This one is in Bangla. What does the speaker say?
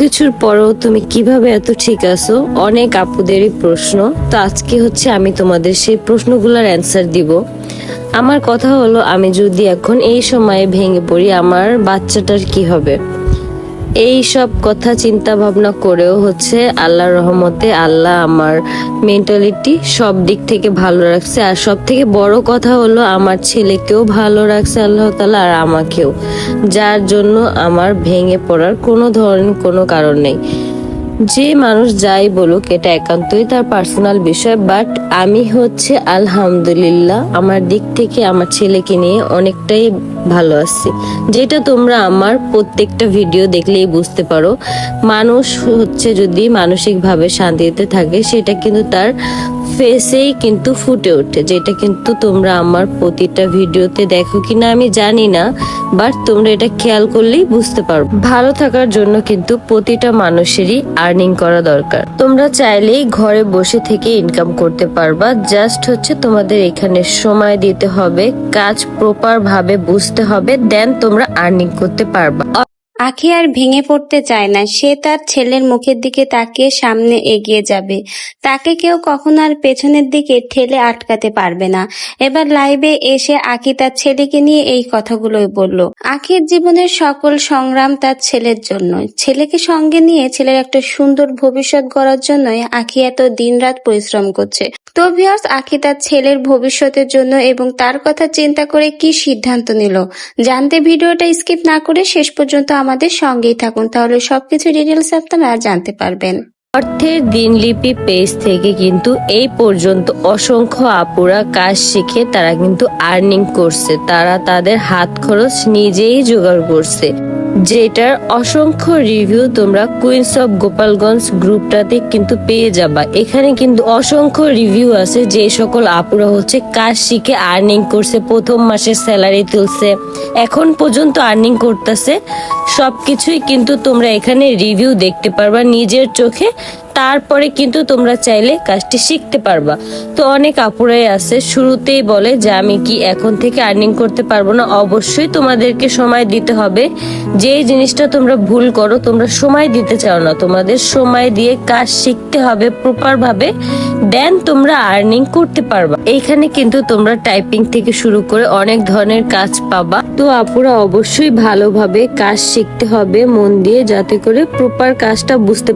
কিছুর পরেও তুমি কীভাবে এত ঠিক আছো? অনেক আপুদেরই প্রশ্ন। তো আজকে হচ্ছে আমি তোমাদের সেই প্রশ্নগুলোর অ্যান্সার দিব। আমার কথা হলো, আমি যদি এখন এই সময়ে ভেঙে পড়ি, আমার বাচ্চাটার কি হবে? এই সব কথা চিন্তা ভাবনা করেও হচ্ছে আল্লাহর রহমতে আল্লাহ আমার মেন্টালিটি সব দিক থেকে ভালো রাখছে। আর সব থেকে বড় কথা হলো আমার ছেলেকেও ভালো রাখছে আল্লাহ তালা আর আমাকেও। যার জন্য আমার ভেঙে পড়ার কোনো ধরনের কোনো কারণ নেই। যে মানুষ যাই বলুক, এটা একান্তই তার পার্সোনাল বিষয় বাট আমি হচ্ছে আলহামদুলিল্লাহ আমার দিক থেকে আমার ছেলেকে নিয়ে অনেকটাই ভালো আছি। যেটা তোমরা আমার প্রত্যেকটা ভিডিও দেখলেই বুঝতে পারো, মানুষ হচ্ছে যদি মানসিকভাবে শান্তিতে থাকে, সেটা কিন্তু তার ফেসেই কিন্তু ফুটে ওঠে। যেটা কিন্তু তোমরা আমার প্রতিটা ভিডিওতে দেখো কিনা আমি জানি না বাট তোমরা এটা খেয়াল করলেই বুঝতে পারো। ভালো থাকার জন্য কিন্তু প্রতিটা মানুষেরই আর্নিং করা দরকার। তোমরা চাইলেই ঘরে বসে থেকে ইনকাম করতে পারবা জাস্ট হচ্ছে তোমাদের এখানে সময় দিতে হবে, কাজ প্রপার ভাবে বুঝতে হবে দেন তোমরা আর্নিং করতে পারবা। আখি আর ভেঙে পড়তে চায় না। সে তার ছেলের মুখের দিকে তাকিয়ে সামনে এগিয়ে যাবে। তাকে কেউ কখনো আর পেছনের দিকে ঠেলে আটকাতে পারবে না। এবার লাইভে এসে আখি তার ছেলেকে নিয়ে এই কথাগুলোই বলল। আখির জীবনের সকল সংগ্রাম তার ছেলের জন্য। ছেলেকে সঙ্গে নিয়ে ছেলের একটা সুন্দর ভবিষ্যৎ গড়ার জন্যই আখি এত দিনরাত পরিশ্রম করছে। তো ভিউয়ার্স আখি তার ছেলের ভবিষ্যতের জন্য এবং তার কথা চিন্তা করে কি সিদ্ধান্ত নিল। জানতে ভিডিওটা স্কিপ না করে শেষ পর্যন্ত আমাদের সঙ্গেই থাকুন, তাহলে সবকিছু ডিটেলস আপনারা জানতে পারবেন। অর্থের দিনলিপি পেজ থেকে কিন্তু এই পর্যন্ত অসংখ্য আপুরা কাজ শিখে তারা কিন্তু আর্নিং করছে। তারা তাদের হাত খরচ নিজেই জোগাড় করছে। যেটার অসংখ্য রিভিউ তোমরা কুইন্স অফ গোপালগঞ্জ গ্রুপটাতে কিন্তু পেয়ে যাবা। এখানে কিন্তু অসংখ্য রিভিউ আছে, যে সকল আপুরা হচ্ছে কাজ শিখে আর্নিং করছে, প্রথম মাসের স্যালারি তুলছে। এখন পর্যন্ত আর্নিং করতেছে। সব কিছুই কিন্তু তোমরা এখানে রিভিউ দেখতে পারবা নিজের চোখে। তারপরে কিন্তু তোমরা চাইলে কাজটি শিখতে পারবা। তো অনেক আপুরাই আছে, শুরুতেই বলে যে আমি কি এখন থেকে আর্নিং করতে পারব না? অবশ্যই তোমাদেরকে সময় দিতে হবে। যে জিনিসটা তোমরা ভুল করো, তোমরা সময় দিতে চাও না। তোমাদের সময় দিয়ে কাজ শিখতে হবে প্রপার ভাবে দেন তোমরা আর্নিং করতে পারবা। এইখানে কিন্তু তোমরা টাইপিং থেকে শুরু করে অনেক ধরনের কাজ পাবা। তো আপুরা অবশ্যই ভালোভাবে কাজ শিখতে হবে মন দিয়ে যাতে করে প্রপার কাজটা বুঝতে